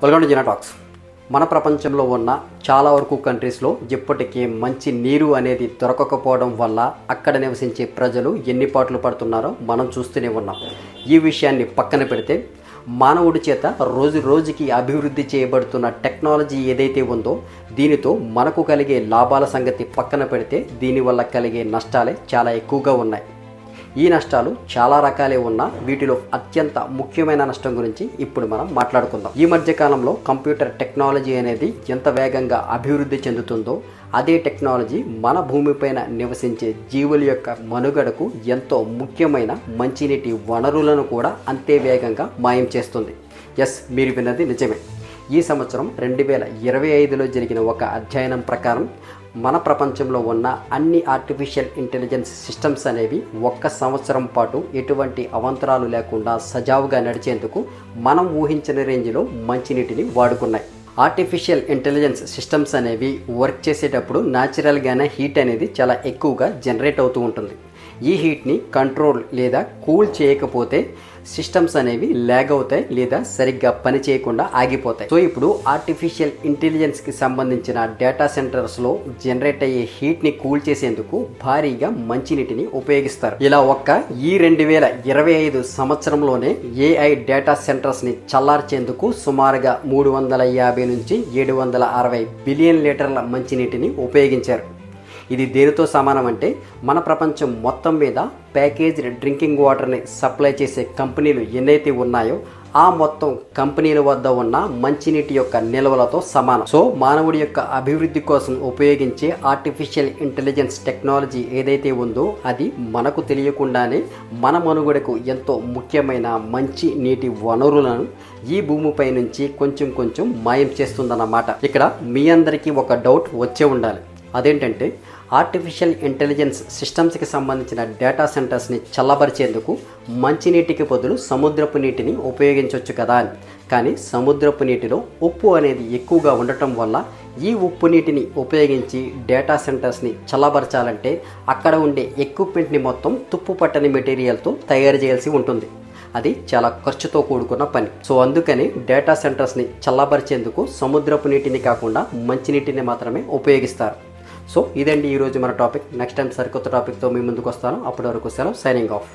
Welcome to talks. మన ప్రపంచంలో ఉన్న చాలా వరకు కంట్రీస్లో ఇప్పటికీ మంచి నీరు అనేది దొరకకపోవడం వల్ల అక్కడ నివసించే ప్రజలు ఎన్ని పాటలు పడుతున్నారో మనం చూస్తూనే ఉన్నాం. ఈ విషయాన్ని పక్కన పెడితే మానవుడి చేత రోజు రోజుకి అభివృద్ధి చేయబడుతున్న టెక్నాలజీ ఏదైతే ఉందో దీనితో మనకు కలిగే లాభాల సంగతి పక్కన పెడితే దీనివల్ల కలిగే నష్టాలే చాలా ఎక్కువగా ఉన్నాయి. ఈ నష్టాలు చాలా రకాలే ఉన్నా వీటిలో అత్యంత ముఖ్యమైన నష్టం గురించి ఇప్పుడు మనం మాట్లాడుకుందాం. ఈ మధ్య కాలంలో కంప్యూటర్ టెక్నాలజీ అనేది ఎంత వేగంగా అభివృద్ధి చెందుతుందో అదే టెక్నాలజీ మన భూమిపైన నివసించే జీవుల యొక్క మనుగడకు ఎంతో ముఖ్యమైన మంచినీటి వనరులను కూడా అంతే వేగంగా మాయం చేస్తుంది. ఎస్ మీరు విన్నది నిజమే. ఈ సంవత్సరం రెండు వేల ఇరవై ఐదులో జరిగిన ఒక అధ్యయనం ప్రకారం మన ప్రపంచంలో ఉన్న అన్ని ఆర్టిఫిషియల్ ఇంటెలిజెన్స్ సిస్టమ్స్ అనేవి ఒక్క సంవత్సరం పాటు ఎటువంటి అవంతరాలు లేకుండా సజావుగా నడిచేందుకు మనం ఊహించిన రేంజ్లో మంచినీటిని వాడుకున్నాయి. ఆర్టిఫిషియల్ ఇంటెలిజెన్స్ సిస్టమ్స్ అనేవి వర్క్ చేసేటప్పుడు న్యాచురల్గానే హీట్ అనేది చాలా ఎక్కువగా జనరేట్ అవుతూ ఉంటుంది. ఈ హీట్ని కంట్రోల్ లేదా కూల్ చేయకపోతే సిస్టమ్స్ అనేవి ల్యాగ్ అవుతాయి లేదా సరిగ్గా పని చేయకుండా ఆగిపోతాయి. సో ఇప్పుడు ఆర్టిఫిషియల్ ఇంటెలిజెన్స్కి సంబంధించిన డేటా సెంటర్స్లో జనరేట్ అయ్యే హీట్ని కూల్ చేసేందుకు భారీగా మంచినీటిని ఉపయోగిస్తారు. ఇలా ఒక్క ఈ రెండు వేల ఇరవై ఐదు సంవత్సరంలోనే ఏఐ డేటా సెంటర్స్ని చల్లార్చేందుకు సుమారుగా మూడు వందల యాభై నుంచి ఏడు వందల అరవై బిలియన్ లీటర్ల మంచినీటిని ఉపయోగించారు. ఇది దేనితో సమానం అంటే మన ప్రపంచం మొత్తం మీద ప్యాకేజ్డ్ డ్రింకింగ్ వాటర్ని సప్లై చేసే కంపెనీలు ఎన్నైతే ఉన్నాయో ఆ మొత్తం కంపెనీల వద్ద ఉన్న మంచినీటి యొక్క నిల్వలతో సమానం. సో మానవుడి యొక్క అభివృద్ధి కోసం ఉపయోగించే ఆర్టిఫిషియల్ ఇంటెలిజెన్స్ టెక్నాలజీ ఏదైతే ఉందో అది మనకు తెలియకుండానే మన మనుగడకు ఎంతో ముఖ్యమైన మంచి నీటి వనరులను ఈ భూమిపై నుంచి కొంచెం కొంచెం మాయం చేస్తుందన్నమాట. ఇక్కడ మీ అందరికీ ఒక డౌట్ వచ్చే ఉండాలి. అదేంటంటే ఆర్టిఫిషియల్ ఇంటెలిజెన్స్ సిస్టమ్స్కి సంబంధించిన డేటా సెంటర్స్ని చల్లబరిచేందుకు మంచినీటికి బదులు సముద్రపు నీటిని ఉపయోగించవచ్చు కదా. అని కానీ సముద్రపు నీటిలో ఉప్పు అనేది ఎక్కువగా ఉండటం వల్ల ఈ ఉప్పు నీటిని ఉపయోగించి డేటా సెంటర్స్ని చల్లబరచాలంటే అక్కడ ఉండే ఎక్విప్మెంట్ని మొత్తం తుప్పు పట్టని మెటీరియల్తో తయారు చేయాల్సి ఉంటుంది. అది చాలా ఖర్చుతో కూడుకున్న పని. సో అందుకని డేటా సెంటర్స్ని చల్లబరిచేందుకు సముద్రపు నీటిని కాకుండా మంచినీటిని మాత్రమే ఉపయోగిస్తారు. సో ఇదండి ఈరోజు మన టాపిక్. నెక్స్ట్ టైం సరికొత్త టాపిక్తో మీ ముందుకు వస్తాను అప్పటి వరకు సెలవు సైనింగ్ ఆఫ్.